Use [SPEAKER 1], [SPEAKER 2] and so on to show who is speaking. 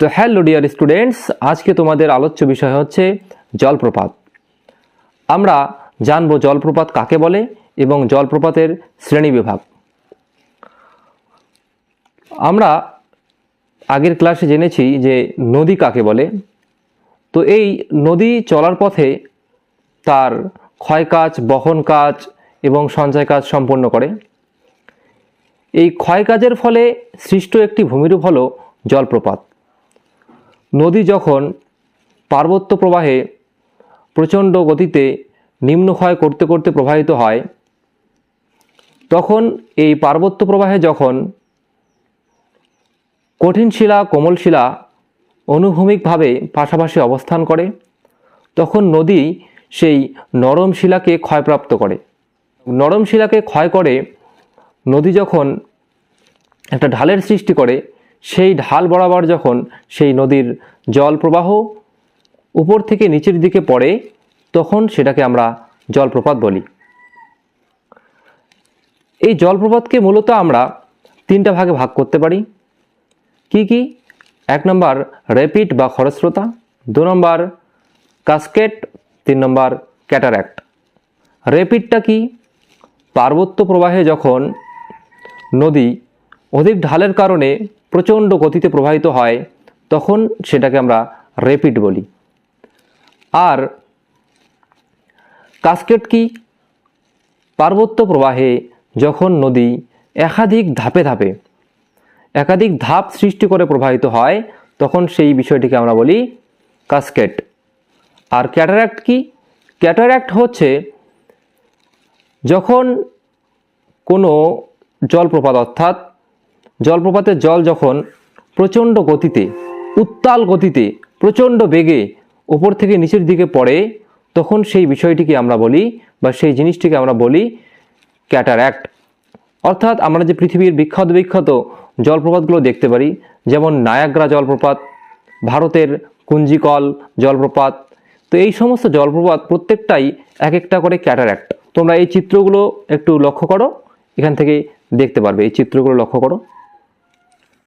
[SPEAKER 1] তো hello dear students, আজকে তোমাদের আলোচ্য বিষয় হচ্ছে জলপ্রপাত। আমরা জানব জলপ্রপাত কাকে বলে এবং জলপ্রপাতের শ্রেণীবিভাগ আমরা আগের ক্লাসে জেনেছি যে নদী কাকে বলে। তো এই নদী চলার পথে তার ক্ষয় কাজ, বহন কাজ এবং সঞ্চয় কাজ সম্পন্ন করে। এই ক্ষয় কাজের ফলে সৃষ্ট একটি ভূমিরূপ হল জলপ্রপাত। নদী যখন পার্বত্য প্রবাহে প্রচণ্ড গতিতে নিম্নক্ষয় করতে করতে প্রবাহিত হয়, তখন এই পার্বত্য প্রবাহে যখন কঠিন শিলা, কোমল শিলা অনুভূমিকভাবে পাশাপাশি অবস্থান করে, তখন নদী সেই নরম শিলাকে ক্ষয়প্রাপ্ত করে। নরম শিলাকে ক্ষয় করে নদী যখন একটা ঢালের সৃষ্টি করে সেই ঢাল বরাবর যখন সেই নদীর জল প্রবাহ উপর থেকে নিচের দিকে পড়ে, তখন সেটাকে আমরা জলপ্রপাত বলি। এই জলপ্রপাতকে মূলত আমরা তিনটা ভাগে ভাগ করতে পারি। কি কি? এক নম্বর র্যাপিড বা খরস্রোতা, দু নম্বর কাস্কেট তিন নম্বর ক্যাটারাক্ট। র্যাপিডটা কি? পার্বত্য প্রবাহে যখন নদী অধিক ঢালের কারণে প্রচণ্ড গতিতে প্রবাহিত হয়, তখন সেটাকে আমরা রেপিড বলি। আর কাস্কেট কি? পার্বত্য প্রবাহে যখন নদী একাধিক ধাপে ধাপে, একাধিক ধাপ সৃষ্টি করে প্রবাহিত হয়, তখন সেই বিষয়টিকে আমরা বলি কাস্কেট আর ক্যাটারাক্ট কি? ক্যাটারাক্ট হচ্ছে যখন কোনো জলপ্রপাত অর্থাৎ জলপ্রপাতের জল যখন প্রচণ্ড গতিতে, উত্তাল গতিতে, প্রচণ্ড বেগে ওপর থেকে নিচের দিকে পড়ে, তখন সেই বিষয়টিকে আমরা বলি বা সেই জিনিসটিকে আমরা বলি ক্যাটারাক্ট। অর্থাৎ আমরা যে পৃথিবীর বিখ্যাত বিখ্যাত জলপ্রপাতগুলো দেখতে পারি, যেমন নায়াগ্রা জলপ্রপাত, ভারতের কুঞ্জিকল জলপ্রপাত, তো এই সমস্ত জলপ্রপাত প্রত্যেকটাই এক একটা করে ক্যাটারাক্ট। তোমরা এই চিত্রগুলো একটু লক্ষ্য করো, এখান থেকে দেখতে পারবে, এই চিত্রগুলো লক্ষ্য করো।